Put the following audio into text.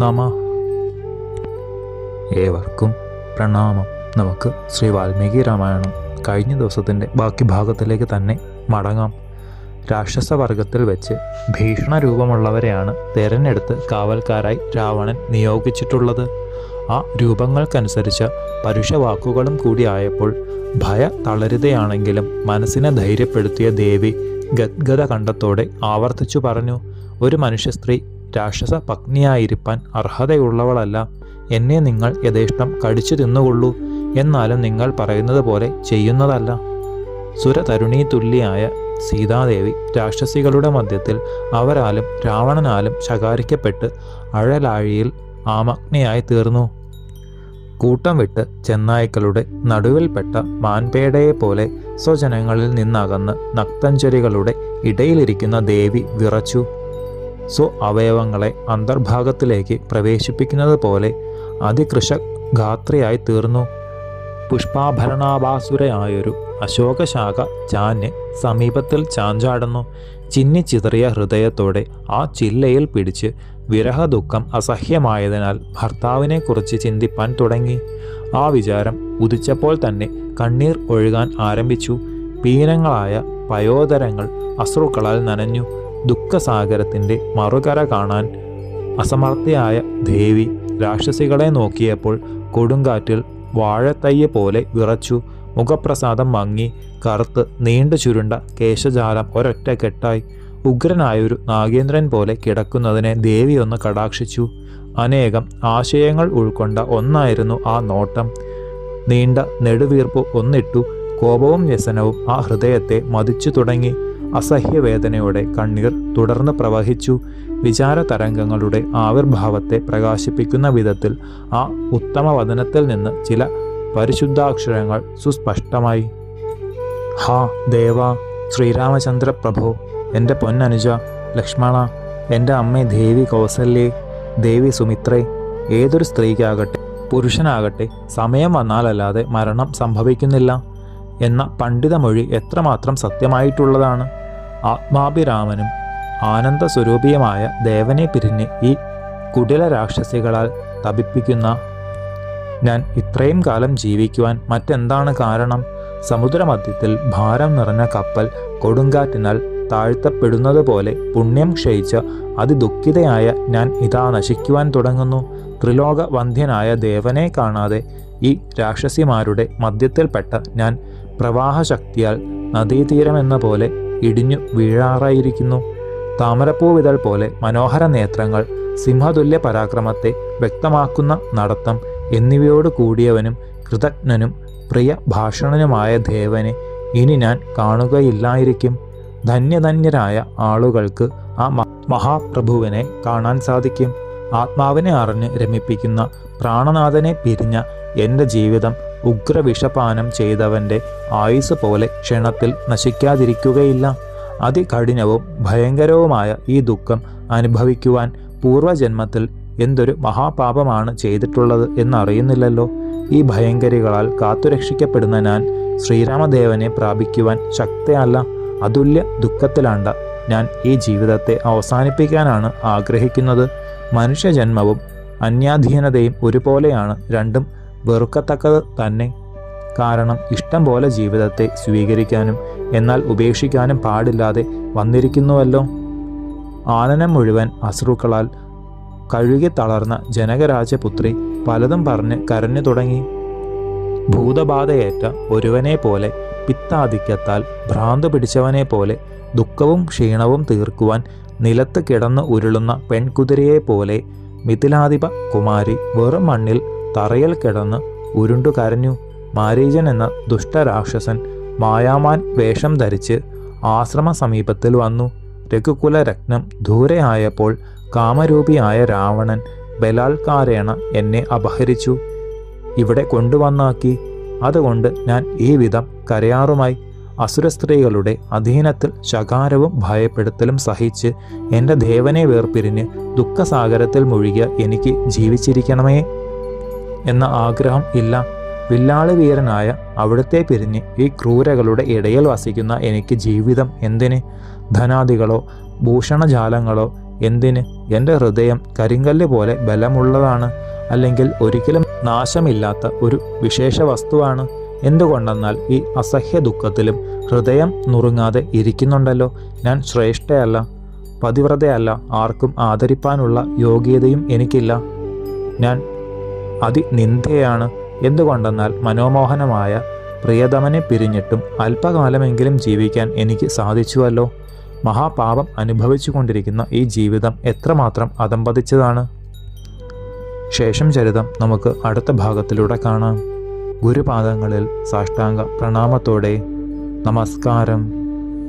നമ. ഏവർക്കും പ്രണാമം. നമുക്ക് ശ്രീ വാൽമീകി രാമായണം കഴിഞ്ഞ ദിവസത്തിന്റെ ബാക്കി ഭാഗത്തിലേക്ക് തന്നെ മടങ്ങാം. രാക്ഷസവർഗത്തിൽ വെച്ച് ഭീഷണ രൂപമുള്ളവരെയാണ് തെരഞ്ഞെടുത്ത് കാവൽക്കാരായി രാവണൻ നിയോഗിച്ചിട്ടുള്ളത്. ആ രൂപങ്ങൾക്കനുസരിച്ച് പരുഷവാക്കുകളും കൂടിയായപ്പോൾ ഭയ തളരുതയാണെങ്കിലും മനസ്സിനെ ധൈര്യപ്പെടുത്തിയ ദേവി ഗദ്ഗത കണ്ടത്തോടെ ആവർത്തിച്ചു പറഞ്ഞു ഒരു മനുഷ്യ സ്ത്രീ രാക്ഷസ പത്നിയായിരിക്കാൻ അർഹതയുള്ളവളല്ല. എന്നെ നിങ്ങൾ യഥേഷ്ടം കടിച്ചു തിന്നുകൊള്ളൂ എന്നാലും നിങ്ങൾ പറയുന്നത് പോലെ ചെയ്യുന്നതല്ല. സുരതരുണീ തുല്യായ സീതാദേവി രാക്ഷസികളുടെ മധ്യത്തിൽ അവരാലും രാവണനാലും ശകാരിക്കപ്പെട്ട് അഴലാഴിയിൽ ആമഗ്നിയായി തീർന്നു. കൂട്ടം വിട്ട് ചെന്നായ്ക്കളുടെ നടുവിൽപ്പെട്ട മാൻപേടയെ പോലെ സ്വജനങ്ങളിൽ നിന്നകന്ന് നക്തഞ്ചരികളുടെ ഇടയിലിരിക്കുന്ന ദേവി വിറച്ചു. സ്വ അവയവങ്ങളെ അന്തർഭാഗത്തിലേക്ക് പ്രവേശിപ്പിക്കുന്നത് പോലെ അതികൃഷ ഗാത്രയായി തീർന്നു. പുഷ്പാഭരണാഭാസുരയായൊരു അശോകശാഖ ചാഞ്ഞ് സമീപത്തിൽ ചാഞ്ചാടുന്നു. ചിന്നിച്ചിതറിയ ഹൃദയത്തോടെ ആ ചില്ലയിൽ പിടിച്ച് വിരഹദുഃഖം അസഹ്യമായതിനാൽ ഭർത്താവിനെക്കുറിച്ച് ചിന്തിപ്പാൻ തുടങ്ങി. ആ വിചാരം ഉദിച്ചപ്പോൾ തന്നെ കണ്ണീർ ഒഴുകാൻ ആരംഭിച്ചു. പീനങ്ങളായ പയോദരങ്ങൾ അശ്രുക്കളാൽ നനഞ്ഞു. ദുഃഖസാഗരത്തിന്റെ മറുകര കാണാൻ അസമർത്ഥയായ ദേവി രാക്ഷസികളെ നോക്കിയപ്പോൾ കൊടുങ്കാറ്റിൽ വാഴത്തയ്യ പോലെ വിറച്ചു. മുഖപ്രസാദം മങ്ങി കറുത്ത് നീണ്ടു ചുരുണ്ട കേശജാലം ഒരൊറ്റ കെട്ടായി. ഉഗ്രനായൊരു നാഗേന്ദ്രൻ പോലെ കിടക്കുന്നതിനെ ദേവി ഒന്ന് കടാക്ഷിച്ചു. അനേകം ആശയങ്ങൾ ഉൾക്കൊണ്ട ഒന്നായിരുന്നു ആ നോട്ടം. നീണ്ട നെടുവീർപ്പ് ഒന്നിട്ടു കോപവും വ്യസനവും ആ ഹൃദയത്തെ മതിച്ചു തുടങ്ങി. അസഹ്യവേദനയോടെ കണ്ണീർ തുടർന്ന് പ്രവഹിച്ചു. വിചാര തരംഗങ്ങളുടെ ആവിർഭാവത്തെ പ്രകാശിപ്പിക്കുന്ന വിധത്തിൽ ആ ഉത്തമ വചനത്തിൽ നിന്ന് ചില പരിശുദ്ധാക്ഷരങ്ങൾ സുസ്പഷ്ടമായി. ഹാ ദേവ ശ്രീരാമചന്ദ്ര പ്രഭു എന്റെ പൊന്നനുജ ലക്ഷ്മണ എന്റെ അമ്മേ ദേവി കൗസല്യേ ദേവി സുമിത്രേ ഏതൊരു സ്ത്രീക്കാകട്ടെ പുരുഷനാകട്ടെ സമയം വന്നാലല്ലാതെ മരണം സംഭവിക്കുന്നില്ല. എന്ന പണ്ഡിതമൊഴി എത്രമാത്രം സത്യമായിട്ടുള്ളതാണ്? ആത്മാഭിരാമനും ആനന്ദ സ്വരൂപിയുമായ ദേവനെ പിരിഞ്ഞ് ഈ കുടില രാക്ഷസികളാൽ തപിപ്പിക്കുന്ന ഞാൻ ഇത്രയും കാലം ജീവിക്കുവാൻ മറ്റെന്താണ് കാരണം? സമുദ്രമധ്യത്തിൽ ഭാരം നിറഞ്ഞ കപ്പൽ കൊടുങ്കാറ്റിനാൽ താഴ്ത്തപ്പെടുന്നത് പോലെ പുണ്യം ക്ഷയിച്ച അതിദുഃഖിതയായ ഞാൻ ഇതാ നശിക്കുവാൻ തുടങ്ങുന്നു. ത്രിലോക വന്ധ്യനായ ദേവനെ കാണാതെ ഈ രാക്ഷസിമാരുടെ മധ്യത്തിൽപ്പെട്ട ഞാൻ പ്രവാഹശക്തിയാൽ നദീതീരമെന്ന പോലെ ഇടിഞ്ഞു വീഴാറായിരിക്കുന്നു. താമരപ്പൂവിതൾ പോലെ മനോഹര നേത്രങ്ങൾ സിംഹതുല്യ പരാക്രമത്തെ വ്യക്തമാക്കുന്ന നടത്തം എന്നിവയോട് കൂടിയവനും കൃതജ്ഞനും പ്രിയ ഭാഷണനുമായ ദേവനെ ഇനി ഞാൻ കാണുകയില്ലായിരിക്കും. ധന്യധന്യരായ ആളുകൾക്ക് ആ മഹാപ്രഭുവിനെ കാണാൻ സാധിക്കും. ആത്മാവിനെ അറിഞ്ഞ് രമിപ്പിക്കുന്ന പ്രാണനാഥനെ പിരിഞ്ഞ എന്റെ ജീവിതം ഉഗ്രവിഷപാനം ചെയ്തവന്റെ ആയുസ് പോലെ ക്ഷണത്തിൽ നശിക്കാതിരിക്കുകയില്ല. അതികഠിനവും ഭയങ്കരവുമായ ഈ ദുഃഖം അനുഭവിക്കുവാൻ പൂർവജന്മത്തിൽ എന്തൊരു മഹാപാപമാണ് ചെയ്തിട്ടുള്ളത് എന്നറിയുന്നില്ലല്ലോ. ഈ ഭയങ്കരികളാൽ കാത്തുരക്ഷിക്കപ്പെടുന്ന ഞാൻ ശ്രീരാമദേവനെ പ്രാപിക്കുവാൻ ശക്തയല്ല. അതുല്യ ദുഃഖത്തിലാണ്ട ഞാൻ ഈ ജീവിതത്തെ അവസാനിപ്പിക്കാനാണ് ആഗ്രഹിക്കുന്നത്. മനുഷ്യജന്മവും അന്യാധീനതയും ഒരുപോലെയാണ് രണ്ടും വെറുക്കത്തക്കത് തന്നെ. കാരണം ഇഷ്ടം പോലെ ജീവിതത്തെ സ്വീകരിക്കാനും എന്നാൽ ഉപേക്ഷിക്കാനും പാടില്ലാതെ വന്നിരിക്കുന്നുവല്ലോ. ആനനം മുഴുവൻ അശ്രുക്കളാൽ കഴുകി തളർന്ന ജനകരാജപുത്രി പലതും പറഞ്ഞ് കരഞ്ഞു തുടങ്ങി. ഭൂതബാധയേറ്റ ഒരുവനെ പോലെ പിത്താധിക്യത്താൽ ഭ്രാന്ത് പിടിച്ചവനെ പോലെ ദുഃഖവും ക്ഷീണവും തീർക്കുവാൻ നിലത്ത് കിടന്ന് ഉരുളുന്ന പെൺകുതിരയെ പോലെ മിഥിലാധിപ കുമാരി വെറും മണ്ണിൽ തറയിൽ കിടന്ന് ഉരുണ്ടു കരഞ്ഞു. മാരീജൻ എന്ന ദുഷ്ടരാക്ഷസൻ മായാമാൻ വേഷം ധരിച്ച് ആശ്രമ സമീപത്തിൽ വന്നു. രഘുകുല രത്നം ദൂരെയായപ്പോൾ കാമരൂപിയായ രാവണൻ ബലാത്കാരേണ എന്നെ അപഹരിച്ചു. ഇവിടെ കൊണ്ടുവന്നാക്കി. അതുകൊണ്ട് ഞാൻ ഈ വിധം കരയാറുമായി. അസുരസ്ത്രീകളുടെ അധീനത്തിൽ ശകാരവും ഭയപ്പെടുത്തലും സഹിച്ച് എന്റെ ദേവനെ വേർപിരിഞ്ഞ് ദുഃഖസാഗരത്തിൽ മുഴുകിയ എനിക്ക് ജീവിച്ചിരിക്കണമേ. എന്ന ആഗ്രഹം ഇല്ല. വില്ലാളി വീരനായ അവിടുത്തെ പിരിഞ്ഞ് ഈ ക്രൂരകളുടെ ഇടയിൽ വസിക്കുന്ന എനിക്ക് ജീവിതം എന്തിന്? ധനാദികളോ ഭൂഷണജാലങ്ങളോ എന്തിന്? എന്റെ ഹൃദയം കരിങ്കല്ല് പോലെ ബലമുള്ളതാണ് അല്ലെങ്കിൽ ഒരിക്കലും നാശമില്ലാത്ത ഒരു വിശേഷ വസ്തുവാണ്? എന്തുകൊണ്ടെന്നാൽ ഈ അസഹ്യ ദുഃഖത്തിലും ഹൃദയം നുറുങ്ങാതെ ഇരിക്കുന്നുണ്ടല്ലോ. ഞാൻ ശ്രേഷ്ഠയല്ല പതിവ്രതയല്ല ആർക്കും ആദരിപ്പാനുള്ള യോഗ്യതയും എനിക്കില്ല. ഞാൻ അതിനിന്ദയാണ്. എന്തുകൊണ്ടെന്നാൽ മനോമോഹനമായ പ്രിയതമനെ പിരിഞ്ഞിട്ടും അല്പകാലമെങ്കിലും ജീവിക്കാൻ എനിക്ക് സാധിച്ചുവല്ലോ. മഹാപാപം അനുഭവിച്ചുകൊണ്ടിരിക്കുന്ന ഈ ജീവിതം എത്രമാത്രം അതമ്പതിച്ചതാണ് ശേഷം ചരിതം നമുക്ക് അടുത്ത ഭാഗത്തിലൂടെ കാണാം. ഗുരുപാദങ്ങളിൽ സാഷ്ടാംഗ പ്രണാമത്തോടെ നമസ്കാരം.